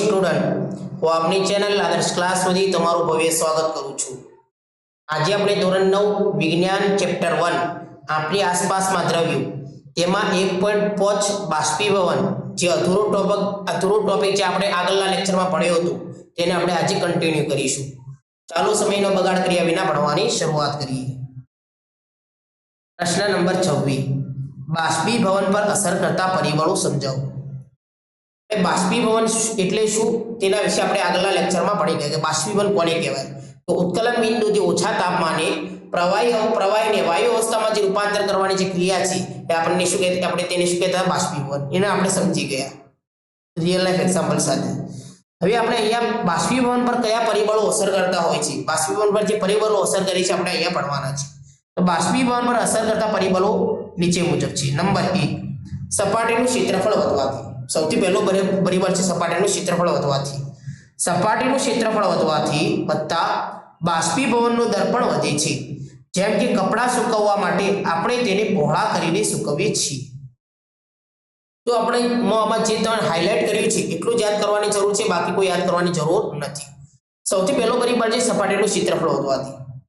Student હું આપની channel આદર્શ ક્લાસમાંથી તમારું ભવ્ય સ્વાગત કરું છું. આજે આપણે ધોરણ નવ, વિજ્ઞાન, ચેપ્ટર વન આપણી આસપાસમાં દ્રવ્યો. તેમાં એક પોઈન્ટ પોચ બાષ્પીભવન, જે અધૂરો ટોપિક અધૂરો ટોપિક જે આપણે આગળના લેક્ચરમાં ભણ્યો હતું, તેને આપણે આજે કન્ટિન્યુ કરીશું. ચાલો સમયનો બગાડ કર્યા વિના ભણવાની શરૂઆત કરીએ. પ્રશ્ન નંબર છવ્વીસ. બાષ્પીભવન પર અસર કરતા પરિબળો સમજાવો. બાષ્પીભવન એટલે શું? તેના વિશે આપણે આગળના લેક્ચરમાં ભણી ગયા કે બાષ્પીભવન કોને કહેવાય? તો ઉત્કલન બિંદુ જે ઓછા તાપમાને પ્રવાહી પ્રવાહીને વાયુ અવસ્થામાં જે રૂપાંતર કરવાની જે ક્રિયા છે, એ આપણને શું કહેતા, આપણે તેને શું કહેતા? બાષ્પીભવન. એને આપણે સમજી ગયા. રિયલ લાઈફ એક્ઝામ્પલ સાથે. હવે આપણે અહીંયા બાષ્પીભવન પર કયા પરિબળો અસર કરતા હોય છે? બાષ્પીભવન પર જે પરિબળો અસર કરે છે, આપણે અહીંયા ભણવાના છે. તો બાષ્પીભવન પર અસર કરતા પરિબળો નીચે મુજબ છે. નંબર એક, સપાટીનું ક્ષેત્રફળ વધવાથી. સૌથી પહેલો પરી- પરિબળ છે સપાટીનું ક્ષેત્રફળ વધવાથી. સપાટીનું ક્ષેત્રફળ વધવાથી વત્તા બાષ્પીભવનનો દર પણ વધે છે. જેમ કે કપડાં સુકવવા માટે આપણે તેને પહોળા કરીને સુકવીએ છીએ. તો આપણે આમાં જે તમે હાઇલાઇટ કર્યું છે, એટલું જ યાદ કરવાની જરૂર છે, બાકી કોઈ યાદ કરવાની જરૂર નથી. સૌથી પહેલો પરિબળ છે સપાટીનું ક્ષેત્રફળ વધવાથી.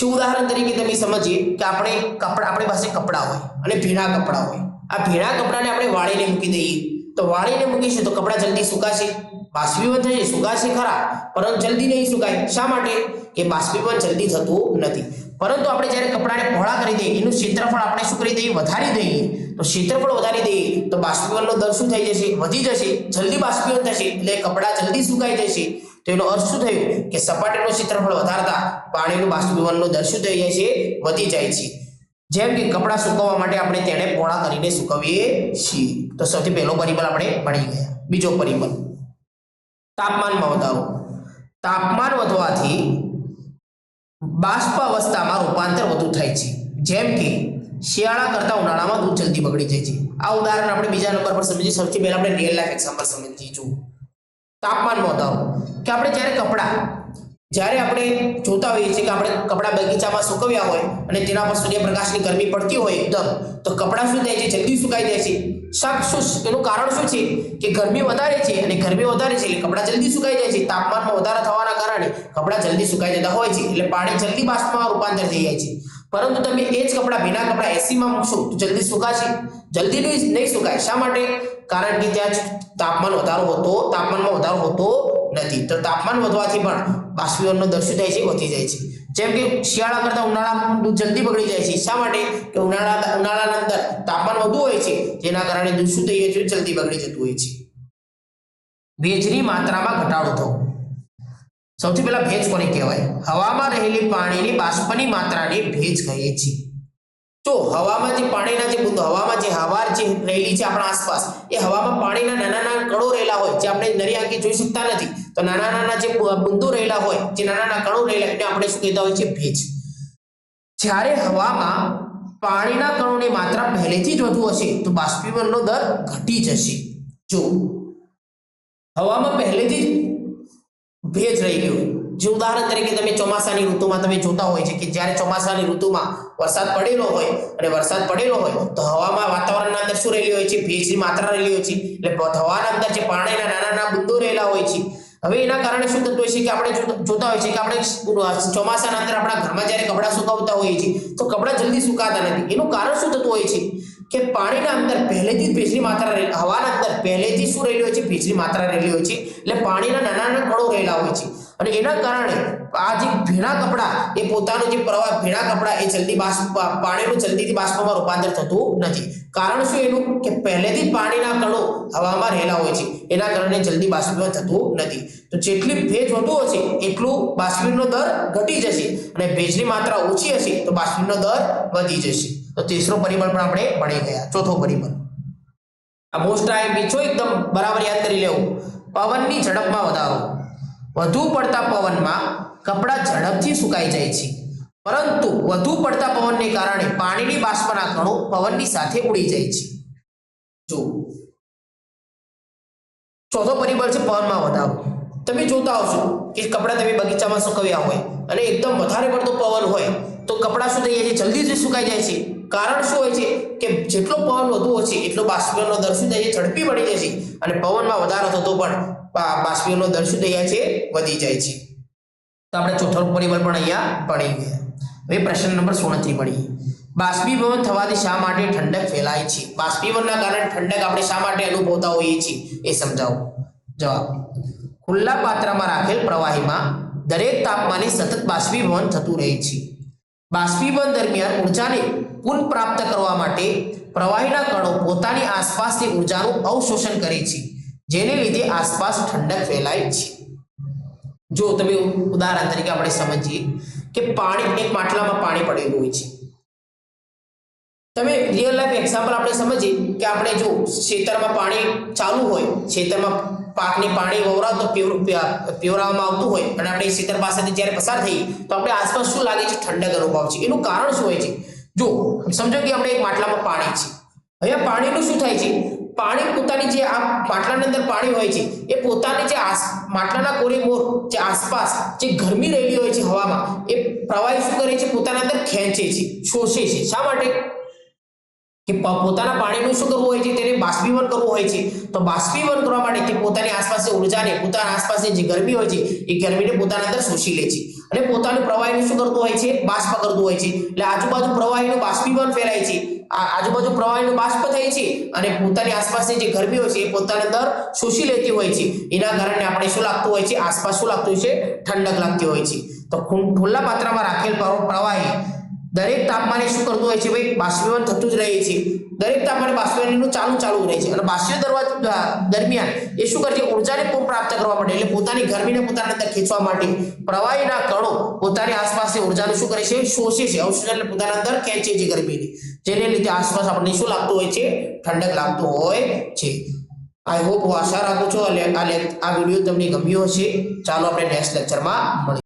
જો ઉદાહરણ તરીકે તમે સમજીએ કે આપણે કપડા આપણી પાસે કપડાં હોય અને ભીના કપડાં હોય. આ ભીના કપડાને આપણે વાળીને મૂકી દઈએ. તો વાળીને મૂકીશું તો કપડાં જલ્દી સુકાશે. બાષ્પીભવન થશે સુકાશે ખરા, પરંતુ જલ્દી નહીં સુકાય. શા માટે? કે બાષ્પીભવન જલ્દી થતું નથી. પરંતુ આપણે જ્યારે કપડાને પહોળા કરી દઈએ, એનું ક્ષેત્રફળ આપણે શું કરી દઈએ? વધારી દઈએ. તો ક્ષેત્રફળ વધારી દઈએ, તો બાષ્પીભવનનો દર શું થઈ જશે? વધી જશે. જલ્દી બાષ્પીભવન થશે, એટલે કપડાં જલ્દી સુકાઈ જશે. તો એનો અર્થ શું થયું? કે સપાટીનું ક્ષેત્રફળ વધારતા પાણીનું બાષ્પીભવનનો દર શું થઈ જાય છે? વધી જાય છે. જેમ કે કપડાં સુકવવા માટે આપણે તેને પોળા કરીને સુકવીએ છીએ. તો સૌથી પહેલો પરિબળ આપણે ભણી ગયા. બીજો પરિબળ. તાપમાનમાં વધારો. તાપમાન વધવાથી બાષ્પ અવસ્થામાં રૂપાંતર વધુ થાય છે. જેમ કે શિયાળા કરતાં ઉનાળામાં દૂધ જલ્દી બગડી જાય છે. આ ઉદાહરણ આપણે બીજા નંબર પર સમજીએ. સૌથી પહેલા આપણે રિયલ લાઈફ એક્ઝામ્પલ સમજીશું તાપમાનમાં વધારો. કે આપણે જ્યારે કપડાં જ્યારે આપણે જોતા હોઈએ છીએ કે આપણે કપડાં બગીચામાં સુકવ્યા હોય અને તેના પર સૂર્યપ્રકાશની ગરમી પડતી હોય એકદમ, તો કપડાં શું થાય છે? જલ્દી સુકાઈ જાય છે. શાક શું એનું કારણ શું છે? કે ગરમી વધારે છે અને ગરમી વધારે છે એટલે કપડાં જલ્દી સુકાઈ જાય છે. તાપમાનમાં વધારો થવાના કારણે કપડાં જલ્દી સુકાઈ જતા હોય છે એટલે પાણી જલ્દી બાષ્પમાં રૂપાંતર થઈ જાય છે. પરંતુ તમે એ જ કપડાં, ભીના કપડાં એસીમાં મૂકશો તો જલ્દી સુકાશે. જલ્દી નહીં સુકાય. શા માટે? કારણ કે ત્યાં તાપમાન વધારો હોતો, તાપમાનમાં વધારો હોતો નથી. તો તાપમાન વધવાથી પણ બાષ્પીભવનનો દર શું થાય છે વધી જાય છે. જેમ કે શિયાળા કરતા ઉનાળામાં દૂધ જલ્દી બગડી જાય છે. શા માટે? કે ઉનાળા, ઉનાળાના અંદર તાપમાન વધુ હોય છે, જેના કારણે દૂધ શું થઈ જાય છે? જલ્દી બગડી જતું હોય છે. ભેજની માત્રામાં ઘટાડો થવો. સૌથી પહેલા ભેજ કોને કહેવાય? હવામાં રહેલી પાણીની બાષ્પની માત્રાને ભેજ કહીએ છીએ. તો હવામાં જે પાણીના જે બુંદો, હવામાં જે હવા જે રહેલી છે આપણા આસપાસ, એ હવામાં પાણીના નાના નાના કણો રહેલા હોય, જે આપણે નરી આંખે જોઈ શકતા નથી, તો નાના નાના જે બુંદો રહેલા હોય, જે નાના નાના કણો રહેલા, એને આપણે શું કહેતા હોય છે ભેજ. જ્યારે હવામાં પાણીના કણોની માત્રા પહેલેથી જ વધુ હશે, તો બાષ્પીભવનનો દર ઘટી જશે. જો હવામાં પહેલેથી જ ભેજ રહી ગયો જે ઉદાહરણ તરીકે તમે ચોમાસાની ઋતુમાં તમે જોતા હોય છે કે જ્યારે ચોમાસાની ઋતુમાં વરસાદ પડેલો હોય અને વરસાદ પડેલો હોય તો હવામાં વાતાવરણના અંદર શું રહેલી હોય છે? ભેજની માત્રા રહેલી હોય છે. એટલે હવાના અંદર જે પાણીના નાના નાના બુંદો રહેલા હોય છે. હવે એના કારણે શું થતું હોય છે કે આપણે જોતા હોય છે કે આપણે ચોમાસાના અંદર આપણા ઘરમાં જ્યારે કપડાં સુકાવતા હોઈએ છીએ, તો કપડાં જલ્દી સુકાતા નથી. એનું કારણ શું થતું હોય છે? કે પાણીના અંદર પહેલેથી જ ભેજની માત્રા હવાના અંદર પહેલેથી શું રહેલી હોય છે? ભેજની માત્રા રહેલી હોય છે. એટલે પાણીના નાના નાના કણો રહેલા હોય છે. અને એના કારણે આ જે ભીના કપડા, એ પોતાનું જે પ્રવાહ ભીના કપડા, એ જલ્દી બાષ્પ પાણીનું જલ્દીથી બાષ્પમાં રૂપાંતર થતું નથી. કારણ શું એનું? કે પહેલેથી પાણીના કણો હવામાં રહેલા હોય છે. એના કારણે જલ્દી બાષ્પીભવન થતું નથી. તો જેટલી ભેજ વધુ હશે, એટલું બાષ્પીનો દર ઘટી જશે. અને ભેજની માત્રા ઓછી હશે, તો બાષ્પીનો દર વધી જશે. તો તીસરો પરિબળ પણ આપણે ભણી ગયા. ચોથો પરિબળ. આ મોસ્ટ આઈ પીછો એકદમ બરાબર યાદ કરી લેવું. પવનની ઝડપમાં વધારો. વધુ પડતા પવનમાં કપડાં ઝડપથી સુકાઈ જાય છે. પરંતુ વધુ પડતા પવનને કારણે પાણીની બાષ્પના કણો પવનની સાથે ઉડી જાય છે. જો. ચોથો પરિબળ છે પવનમાં વધારો. તમે જોતા આવશો કે કપડાં તમે બગીચામાં સુકવ્યા હોય અને એકદમ વધારે પડતો પવન કપડાં શું થઈ જાય છે? જલ્દી જ સુકાઈ જાય છે. કારણ શું હોય છે? કે જેટલો પવન વધુ હોય છે, એટલો બાષ્પીભવનનો દર શું થાય છે? ઝડપી પડી જાય છે. અને પવનમાં વધારો થતો પણ બાષ્પીઓનો દર શું થઈ જાય છે? વધી જાય છે. તો આપણે ચોથો પરિબળ પણ અહીંયા ભણી ગયા. હવે પ્રશ્ન નંબર સોળથી ભણીએ બાષ્પીભવન થવાથી શા માટે ઠંડક ફેલાય છે? બાષ્પીભવનના કારણે ઠંડક આપણે શા માટે અનુભવતા હોઈએ છીએ? એ સમજાવો. જવાબ. ખુલ્લા પાત્રમાં રાખેલ પ્રવાહીમાં દરેક તાપમાને સતત બાષ્પીભવન થતું રહે છે. બાષ્પીભવન દરમિયાન ઉર્જાને પુનઃપ્રાપ્ત કરવા માટે પ્રવાહીના કણો પોતાની આસપાસની ઉર્જાનું અવશોષણ કરે છે, જેને લીધે આસપાસ ઠંડક ફેલાય છે. જો તમે ઉદાહરણ તરીકે આપણે સમજીએ કે પાણી, એક માટલામાં પાણી પડેલું હોય છે. તમે રિયલ લાઈફ એક્ઝામ્પલ આપણે સમજીએ કે આપણે જો ખેતરમાં પાણી ચાલુ હોય, ખેતરમાં પાકને પાણી વવરાવ તો પીવર- પ્યા- પીવરાવવામાં આવતું હોય અને આપણે ખેતર પાસેથી જ્યારે પસાર થઈએ, તો આપણે આસપાસ શું લાગે છે? ઠંડક અનુભવ છે. એનું કારણ શું હોય છે? જો, સમજો કે આપણે એક માટલામાં પાણી છે. હવે પાણીનું શું થાય છે? પાણી પોતાની જે આ માટલાની અંદર પાણી હોય છે, એ પોતાની જે આસ, માટલાના કોરે મોર જે આસપાસ જે ગરમી રહેલી હોય છે હવામાં, એ પ્રવાહી શું કરે છે? પોતાના અંદર ખેંચે છે, શોષે છે. શા માટે? કે પોતાના પાણીનું શું કરવું હોય છે? તેને બાષ્પીભવન કરવું હોય છે. તો બાષ્પીભવન કરવા માટે તે પોતાની આસપાસની ઉર્જાને પોતાના આસપાસની જે ગરમી હોય છે, એ ગરમીને પોતાના અંદર શોષી લે છે. અને પોતાનું પ્રવાહીનું શું કરતું હોય છે? બાષ્પ કરતું હોય છે. એટલે આજુબાજુ પ્રવાહીનું બાષ્પીભવન ફેલાય છે. આજુબાજુ પ્રવાહીનું બાષ્પ થાય છે અને પોતાની આસપાસની જે ગરમી હોય છે, એ પોતાની અંદર શોષી લેતી હોય છે. એના કારણે આપણે શું લાગતું હોય છે? આસપાસ શું લાગતું હોય છે ઠંડક લાગતી હોય છે. તો ખુલ્લા પાત્રમાં રાખેલ પ્રવાહી દરેક તાપમાને શું કરતું હોય છે ભાઈ? બાષ્પીભવન થતું જ રહે છે. દરેક તાપમાને બાષ્પીભવનનું ચાલુ ચાલુ રહે છે. અને બાષ્પીય દરવાજા દરમિયાન એ શું કરે છે ઉર્જાને પણ પ્રાપ્ત કરવા માટે, એટલે પોતાની ગરમીને પોતાના અંદર ખેંચવા માટે, પ્રવાહીના કણો પોતાની આસપાસની ઉર્જાને શું કરે છે? શોષે છે. અવશોષણ એટલે પોતાના અંદર ખેંચે છે ગરમીને. જેને લીધે આસપાસ આપણને શું લાગતું હોય છે? ઠંડક લાગતું હોય છે. આઈ હોપ હું આશા રાખું છું. આ આ વીડિયો તમને ગમ્યો હશે. ચાલો આપણે નેક્સ્ટ લેક્ચરમાં મળીએ.